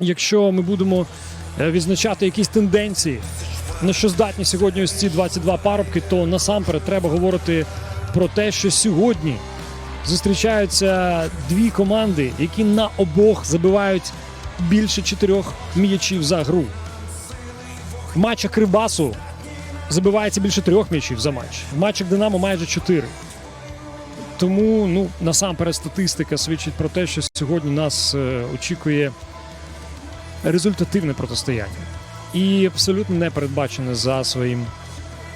якщо ми будемо е, відзначати якісь тенденції, на що здатні сьогодні ось ці 22 парубки, то насамперед треба говорити про те, що сьогодні зустрічаються дві команди, які на обох забивають більше чотирьох м'ячів за гру. В матчах Кривбасу забивається більше трьох м'ячів за матч. В матчах Динамо майже чотири. Тому ну насамперед статистика свідчить про те, що сьогодні нас е, очікує результативне протистояння і абсолютно не передбачене за своїм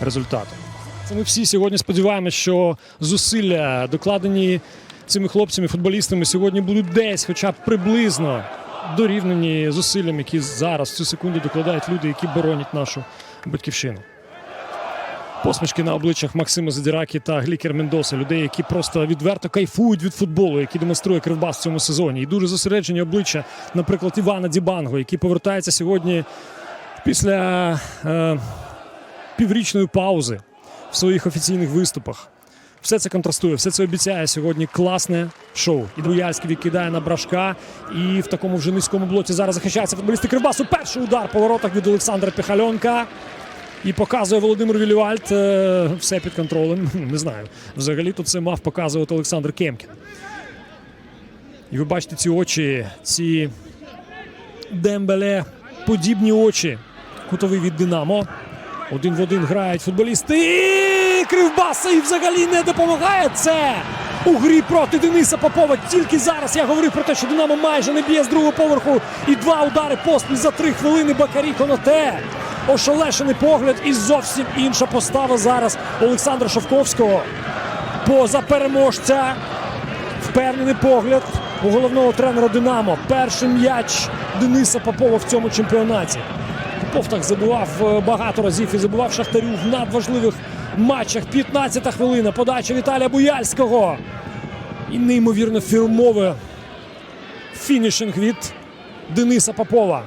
результатом. Це ми всі сьогодні сподіваємося, що зусилля, докладені цими хлопцями, футболістами, сьогодні будуть десь, хоча б приблизно дорівнені зусиллям, які зараз в цю секунду докладають люди, які боронять нашу батьківщину. Посмішки на обличчях Максима Задіракі та Глікер Мендоса, людей, які просто відверто кайфують від футболу, які демонструє Кривбас в цьому сезоні. І дуже зосереджені обличчя, наприклад, Івана Дібанго, який повертається сьогодні після е, піврічної паузи в своїх офіційних виступах. Все це контрастує, все це обіцяє сьогодні класне шоу. І Буяльський відкидає на брашка. І в такому вже низькому блоці зараз захищаються футболісти Кривбасу. Перший удар по воротах від Олександра Піхальонка. І показує Володимир Вілювальд е, все під контролем. Не знаю. Взагалі то це мав показувати Олександр Кемкін. І ви бачите ці очі, ці Дембеле, подібні очі. Кутовий від Динамо. Один в один грають футболісти. Кривбаса і взагалі не допомагає це. У грі проти Дениса Попова. Тільки зараз я говорив про те, що Динамо майже не б'є з другого поверху. І два удари поспіль за три хвилини Бакарі Коноте. Ошелешений погляд і зовсім інша постава зараз Олександра Шовковського. Поза переможця. Впевнений погляд у головного тренера Динамо. Перший м'яч Дениса Попова в цьому чемпіонаті. Попов так забував е, багато разів і забував Шахтарю в надважливих матчах. 15-та хвилина. Подача Віталія Буяльського. І неймовірно фірмове фінішинг від Дениса Попова.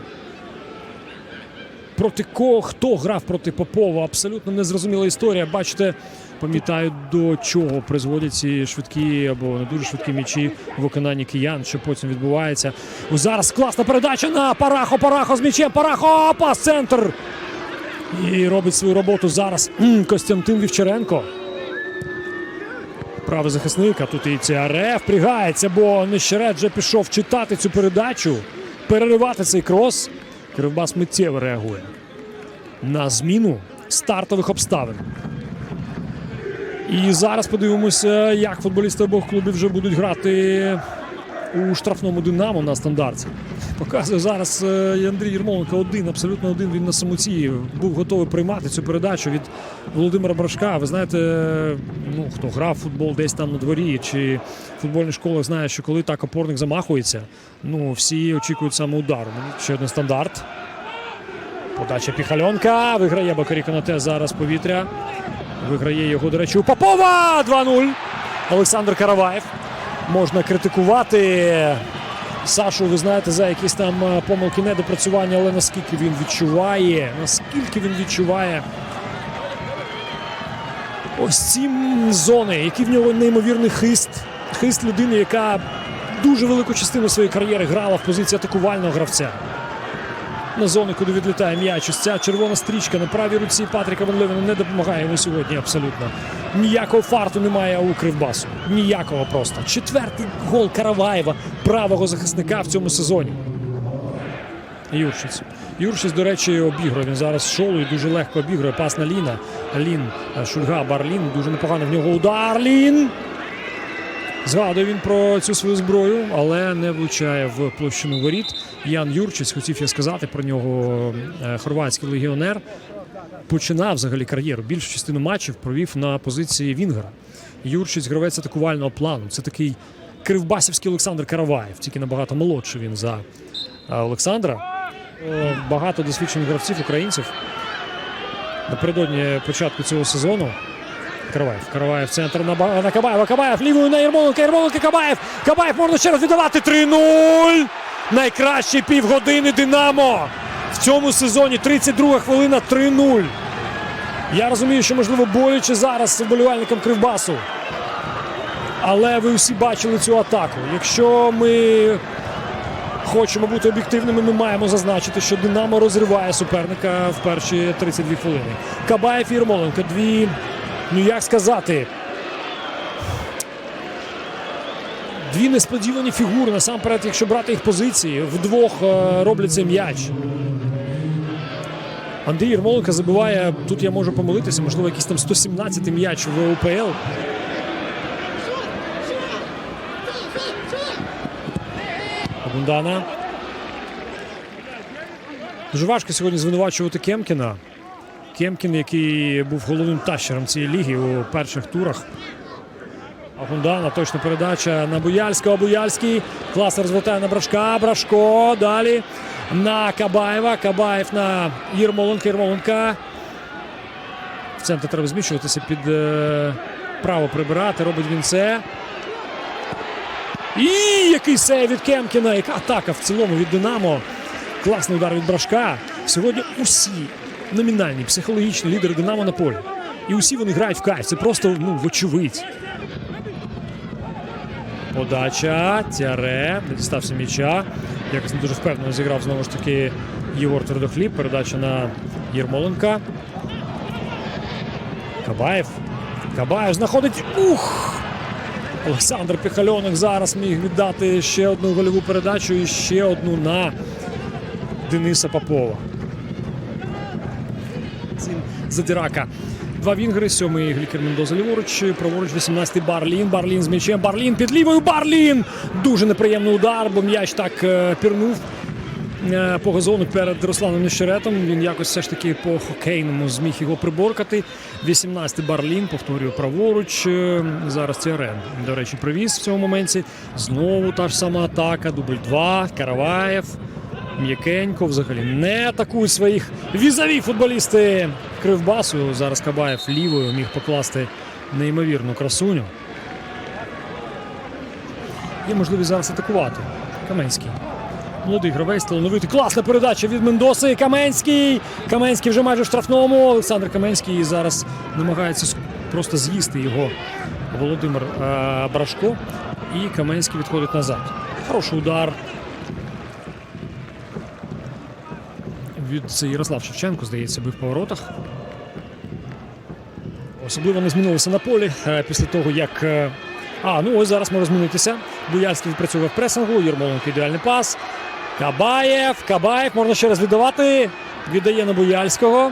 Проти кого хто грав проти Попова? Абсолютно незрозуміла історія. Бачите, пам'ятаю, до чого призводять ці швидкі або не дуже швидкі м'ячі в виконанні киян, що потім відбувається. Ось зараз класна передача на Парахо. Парахо з м'ячем. Парахо пас центр. І робить свою роботу зараз Костянтин Вівчаренко. Правий захисник, а тут і ЦРФ впрягається, бо Нещерет вже пішов читати цю передачу, переривати цей крос. Кривбас миттєво реагує на зміну стартових обставин. І зараз подивимося, як футболісти обох клубів вже будуть грати у штрафному динамо на стандарті. Показує зараз е, Андрій Єрмоленко один, абсолютно один. Він на самоті був готовий приймати цю передачу від Володимира Брашка. Ви знаєте, ну хто грав в футбол десь там на дворі чи в футбольних школах знає, що коли так опорник замахується, ну всі очікують саме удару. Ну, Ще один стандарт. Подача Піхальонка. Виграє Бакарі Конате зараз повітря. Виграє його, до речі, у Попова 2-0. Олександр Караваєв. Можна критикувати Сашу, ви знаєте, за якісь там е, помилки недопрацювання, але наскільки він відчуває, наскільки він відчуває ось ці зони, які в нього неймовірний хист. Хист людини, яка дуже велику частину своєї кар'єри грала в позиції атакувального гравця. На зони, куди відлітає м'яч. Ось ця червона стрічка на правій руці Патріка Ван Левена не допомагає йому сьогодні абсолютно. Ніякого фарту немає у Кривбасу. Ніякого просто. Четвертий гол Караваєва, правого захисника в цьому сезоні. Юршиць. Юршиць, до речі, обігрує. Він зараз шолу і дуже легко обігрує. Пас на Ліна. Лін, е, Шульга, Барлін. Дуже непогано в нього удар. Лін. Згадує він про цю свою зброю, але не влучає в площину воріт. Ян Юрчиць, хотів я сказати про нього е, хорватський легіонер. Починав взагалі кар'єру. Більшу частину матчів провів на позиції Вінгера. Юрчиць гравець атакувального плану. Це такий кривбасівський Олександр Караваєв, тільки набагато молодший він за е, Олександра. Е, Багато досвідчених гравців українців. Напередодні початку цього сезону Караваєв. Караваєв центр на, на Кабаєва. Кабаєв лівою на Ярмоленка. Ярмоленка Кабаєв. Кабаєв можна ще раз віддавати. 3-0. Найкращі півгодини Динамо. Цьому сезоні 32 хвилина 3-0. Я розумію, що можливо боляче зараз вболівальникам Кривбасу. Але ви всі бачили цю атаку. Якщо ми хочемо бути об'єктивними, ми маємо зазначити, що Динамо розриває суперника в перші 32 хвилини. Кабаєв і Ярмоленко. Дві, ну як сказати, дві несподівані фігури. Насамперед, якщо брати їх позиції, вдвох е, роблять цей м'яч. Андрій Ярмоленко забиває, тут я можу помилитися, можливо, якийсь там 117-й м'яч в УПЛ. Бундана. Дуже важко сьогодні звинувачувати Кемкіна. Кемкін, який був головним тащером цієї ліги у перших турах. А Гундана точна передача на Буяльського. Буяльський класно розвертає на Брашка. Брашко. Далі на Кабаєва. Кабаєв на Єрмоленка. Єрмоленка. В центр треба зміщуватися під е, право прибирати. Робить він це. І який сейв від Кемкіна. Яка атака в цілому від Динамо. Класний удар від Брашка. Сьогодні усі номінальні психологічні лідери Динамо на полі. І усі вони грають в кайф. Це просто ну, вочевидь. Подача. Тяре. Не дістався м'яча. Якось не дуже впевнено зіграв знову ж таки Єгор Твердохліб. Передача на Єрмоленка. Кабаєв. Кабаєв знаходить. Ух! Олександр Піхальоник зараз міг віддати ще одну гольову передачу і ще одну на Дениса Попова. Цим Задирака. Два вінгери, сьомий Глікер Мендоза ліворуч, праворуч 18-й Барлін. Барлін з м'ячем. Барлін під лівою. Барлін! Дуже неприємний удар, бо м'яч так е, пірнув е, по газону перед Русланом Нещеретом. Він якось все ж таки по хокейному зміг його приборкати. 18-й Барлін, повторюю, праворуч. Е, Зараз Тіарен, до речі, привіз в цьому моменті. Знову та ж сама атака. Дубль 2. Караваєв. М'якенько взагалі не атакують своїх візові футболісти Кривбасу. Зараз Кабаєв лівою міг покласти неймовірну красуню. Є можливість зараз атакувати. Каменський. Молодий гравець, талановитий. Класна передача від Мендоси. Каменський. Каменський вже майже в штрафному. Олександр Каменський зараз намагається просто з'їсти його Володимир е, Брашко. І Каменський відходить назад. Хороший удар. Від це Ярослав Шевченко, здається, бив по воротах. Особливо не змінилося на полі е, після того, як. е, А, ну ось зараз може змінитися. Буяльський відпрацьовує в пресингу, Єрмоленко ідеальний пас. Кабаєв, Кабаєв можна ще раз віддавати. Віддає на Буяльського.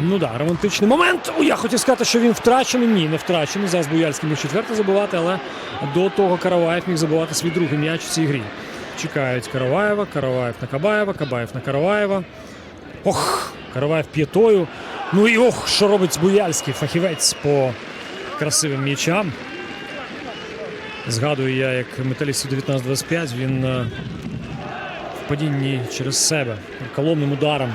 Ну да, романтичний момент. О, я хотів сказати, що він втрачений. Ні, не втрачений. Зараз Буяльський міг четвертий забивати, але до того Караваєв міг забивати свій другий м'яч у цій грі. Чекають Караваєва, Караваєв на Кабаєва, Кабаєв на Караваєва. Ох, Караваєв п'ятою. Ну і ох, що робить Буяльський фахівець по красивим м'ячам. Згадую я, як металістів 19-25 він е, в падінні через себе коломним ударом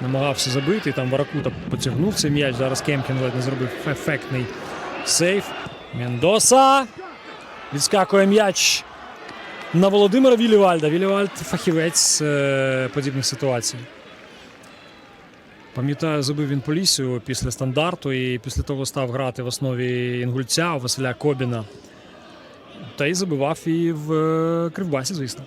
намагався забити. Там Варакута потягнув цей м'яч. Зараз Кемкін ледь не зробив ефектний сейф. Мендоса. Відскакує м'яч на Володимира Вілівальда. Вілівальд фахівець е, подібних ситуацій. Пам'ятаю, забив він Полісію після стандарту і після того став грати в основі інгульця Василя Кобіна. Та й забивав і в е, Кривбасі, звісно.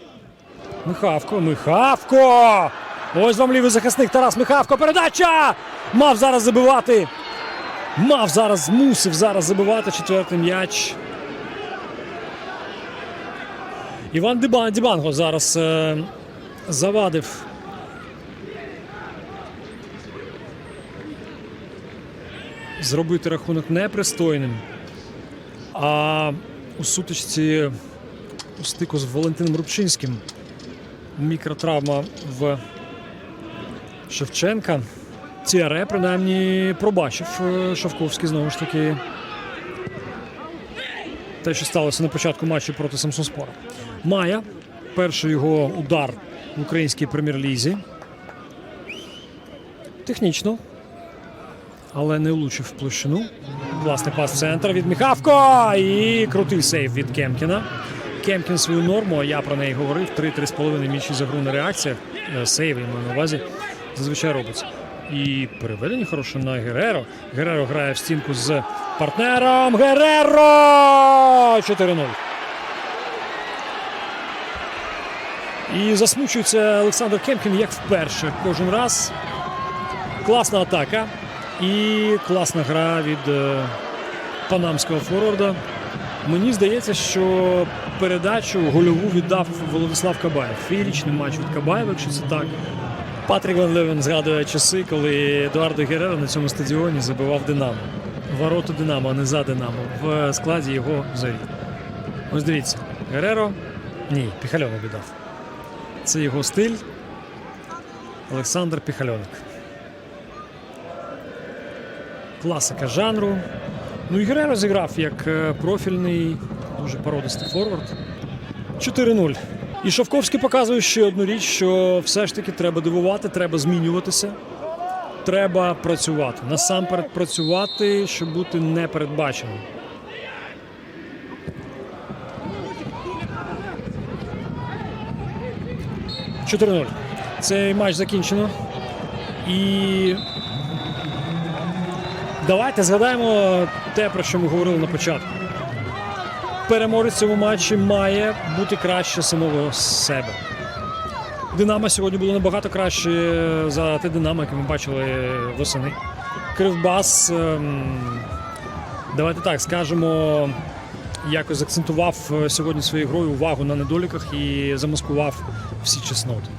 Михавко, Михавко! Ось вам лівий захисник Тарас Михавко. Передача! Мав зараз забивати. Мав зараз, мусив зараз забивати четвертий м'яч. Іван Дібанго зараз е, завадив. Зробити рахунок непристойним. А у сутичці у стику з Валентином Рубчинським мікротравма в Шевченка. Тіаре, принаймні, пробачив е, Шавковський знову ж таки. Те, що сталося на початку матчу проти Самсонспора. Майя. Перший його удар в українській прем'єр-лізі. Технічно. Але не влучив в площину. Власний пас центр від Міхавко. І крутий сейв від Кемкіна. Кемкін свою норму, а я про неї говорив. 3-3,5 м'ячі за гру на реакціях. Е, Сейв я маю на увазі. Зазвичай робиться. І переведення хороше на Гереро. Гереро грає в стінку з партнером. Гереро! 4-0. І засмучується Олександр Кемкін як вперше кожен раз. Класна атака і класна гра від е, панамського форварда. Мені здається, що передачу гольову віддав Володислав Кабаєв. Феєрічний матч від Кабаєва, якщо це так. Патрік Ван Левен згадує часи, коли Едуардо Герера на цьому стадіоні забивав Динамо. Ворота Динамо, а не за Динамо. В складі його зорі. Ось дивіться, Гереро. Ні, Піхальонок віддав. Це його стиль. Олександр Піхальоник. Класика жанру. Ну і Гереро зіграв як е, профільний, дуже породистий форвард. 4-0. І Шовковський показує ще одну річ, що все ж таки треба дивувати, треба змінюватися. Треба працювати. Насамперед працювати, щоб бути непередбаченим. – 4-0. Цей матч закінчено. І давайте згадаємо те, про що ми говорили на початку. Переможець в цьому матчі має бути краще самого себе. Динамо сьогодні було набагато краще за те Динамо, яке ми бачили восени. Кривбас, ем, давайте так скажемо, якось акцентував сьогодні своєю грою увагу на недоліках і замаскував всі чесноти.